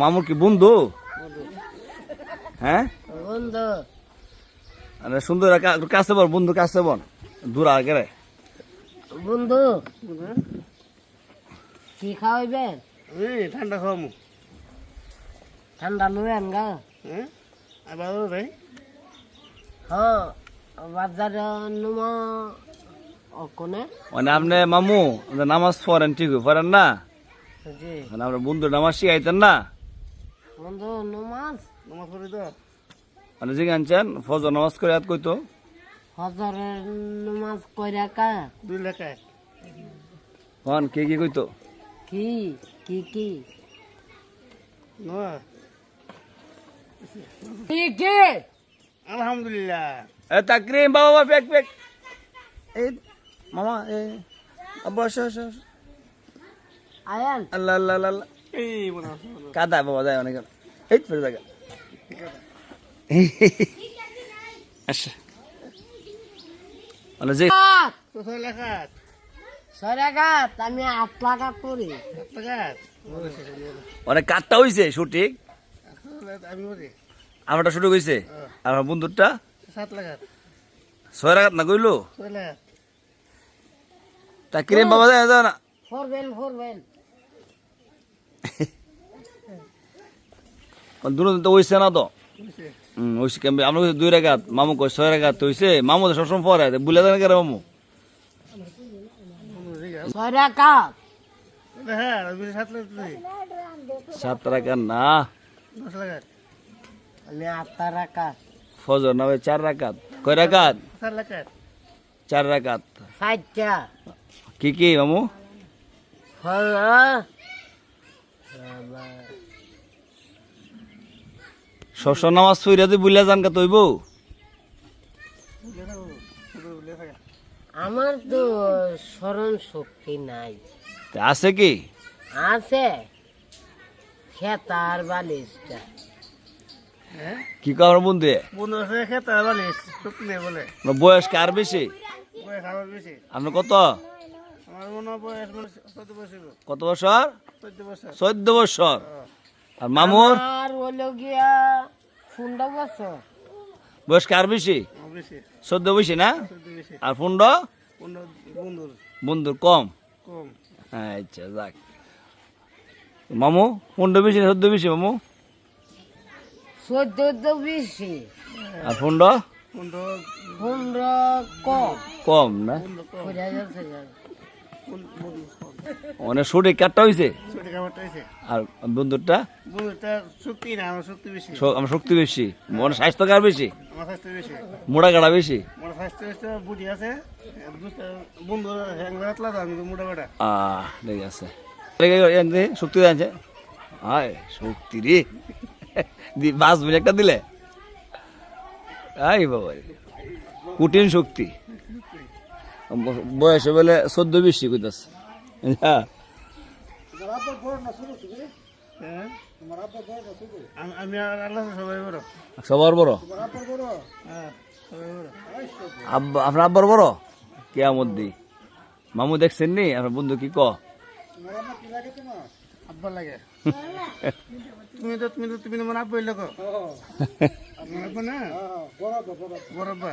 মামুর কি বন্ধু? হ্যাঁ? বন্ধু আরে সুন্দর কাছে বল বন্ধু কাছে বল। দূর আগে রে। বন্ধু কি খাওয়াইবেন ঠান্ডা খাওয়ামু। ঠান্ডা লুয়েন গা। হ্যাঁ আবার ভাই হ্যাঁ বাজার নুমা। মানে আপনি মামু নামাজ পড়েন ঠিক পড়েন না? মানে আপনার বন্ধু নামাজ শিখাইতেন না? বন্ধু নুমাজ? নমাজ পড়ি তো। মানে ফজর নামাজ করে ইয়াদ কইতো? হজরের নুমাজ কইরা কা দুই লেখায়। কন কে কি কইতো? কি কি কি? নয় কি কি? আলহামদুলিল্লাহ। এ তাকরিম বাবা বাবা পেক পেক এই মামা এ আব্বা আসো আসো আসো। আয়ান। আল্লাহ আল্লাহ আল্লাহ। এই কাদা বাবা যায় অনেক এই ফেরে জায়গা আচ্ছা মানে যে আমি আট টাকা করি অনেক কাঠটা হইছে সঠিক? আমারটা শুরু হইছে আর আমার বন্ধুরটা? সাত লাখাত ছয় রাখাত না কইলো? ছয় লাখাত তা কিরেম বাবা যায় না ফরবেন ফরবেন দূর তো হইছে না তো হইছে কেমন আমরা দুই রাখাত মামু কই ছয় রাখাত হইছে মামু তো সবসময় পরে বুলে দেন কেন মামু সাত রাখাত না ফজর না চার রাখাত কয় রাখাত চার রাখাত ষাটটা কি কি মামু? শস্য নামাজ সুইরা তুই কা তৈব? আমার তো স্মরণ শক্তি নাই। আছে কি? আছে। খেতার বালিশটা। হ্যাঁ কি কর বন্ধু? বন্ধু আছে খেতে বালিশ বলে। বয়স কার বেশি? আপনার কত? হয় কত বছর? চোদ্দ বছর। আর মামুর? বয়স কার বেশি? আমার বেশি। চোদ্দ বেশি না? আর ফুন্ড? পনেরো বন্ধুর। কম? কম। আচ্ছা যাক। মামু ফুন্ড বেশি না চোদ্দ বেশি মামু? চোদ্দ বেশি। আর ফুন্ড? পনেরো পনেরো কম। কম, না। মানে সঠিক কাঠটা হয়েছে আর বন্ধুরটা? আমার শক্তি বেশি। মনে স্বাস্থ্য কার বেশি? মোড়া কাটা বেশি? ঠিক আছে। শক্তি আছে হায় শক্তি রে। পাঁচ একটা দিলে। আই বাবা কঠিন শক্তি। বয়সে বলে চোদ্দ বেশি কইতাছে। হ্যাঁ। সবার বড়? আপনার আব্বার বড়? কেয়ামত দি মামু দেখছেন নি? আপনার বন্ধু কি ক? আব্বা লাগে। তুমি তো তুমি তো তুমি মানে আব্বা এলাকা আপনার না বড় আব্বা।